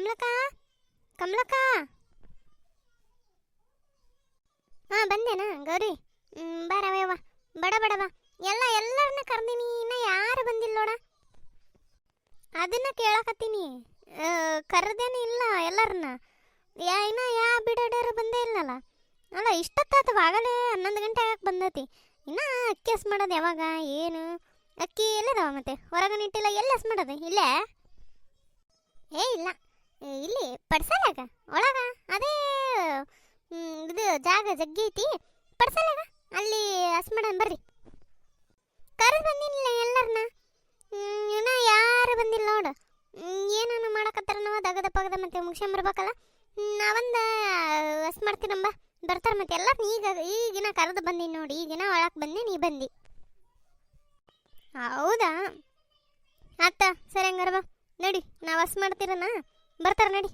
ಕಮಲಕ್ಕ? ಕಮಲಕ್ಕ? ಹಾಂ ಬಂದೇನಾ ಗೌರಿ? ಹ್ಮ್, ಬಾರವ್ವ ಬಡ ಬಡವ ಎಲ್ಲ ಎಲ್ಲರನ್ನ ಕರ್ದೀನಿ ಇನ್ನ ಯಾರು ಬಂದಿಲ್ಲ ನೋಡ. ಅದನ್ನ ಕೇಳಕತ್ತೀನಿ. ಕರೆದೇನೆ ಇಲ್ಲ ಎಲ್ಲರನ್ನ. ಯಾ ಇನ್ನ ಯಾ ಬಿಡೋಡರು ಬಂದೇ ಇಲ್ಲಲ್ಲ. ಅಲ್ಲ ಇಷ್ಟೊತ್ತಾತವ ಆಗಲೇ ಹನ್ನೊಂದು ಗಂಟೆ ಆಗಕ್ಕೆ ಬಂದತಿ. ಇನ್ನ ಅಕ್ಕಿ ಹಸ್ ಮಾಡೋದು ಯಾವಾಗ ಏನು? ಅಕ್ಕಿ ಎಲ್ಲದವ ಮತ್ತೆ? ಹೊರಗನಿಟ್ಟಿಲ್ಲ ಎಲ್ಲಿ ಹಸ್ ಮಾಡೋದು? ಇಲ್ಲೇ? ಏ ಇಲ್ಲ. ಪಡ್ಸಲಾಗ ಒಳಗ? ಅದೇ ಇದು ಜಾಗ ಜಗ್ಗಿ ಐತಿ. ಪಡ್ಸಲಾಗ ಅಲ್ಲಿ ಹಸ್ ಬರ್ರಿ. ಕರೆದು ಬಂದಿಲ್ಲ ಎಲ್ಲರನ್ನ ಇನ್ನ ಯಾರು ಬಂದಿಲ್ಲ ನೋಡು. ಏನಾನ ಮಾಡಕತ್ತಾರ ದಗದ ಪಗದ ಮತ್ತೆ ಮುಗಿಸ್ಕೊಂಬರ್ಬೇಕಲ್ಲ ನಾವಂದ ಹಸ್ ಮಾಡ್ತೀನಂಬ ಬರ್ತಾರೆ ಮತ್ತೆ ಎಲ್ಲ ಈಗ, ಈಗಿನ ಕರೆದು ಬಂದೀನಿ ನೋಡಿ. ಈಗಿನ ಒಳಕ್ಕೆ ಬಂದೆ, ನೀ ಬಂದಿ. ಹೌದಾ? ಆತ ಸರಿ ಹಂಗಾರ ಬಾ. ನಡಿ, ನಾವು ಹಸ್ ಮಾಡ್ತೀರನ? ಬರ್ತಾರೆ ನಡಿ.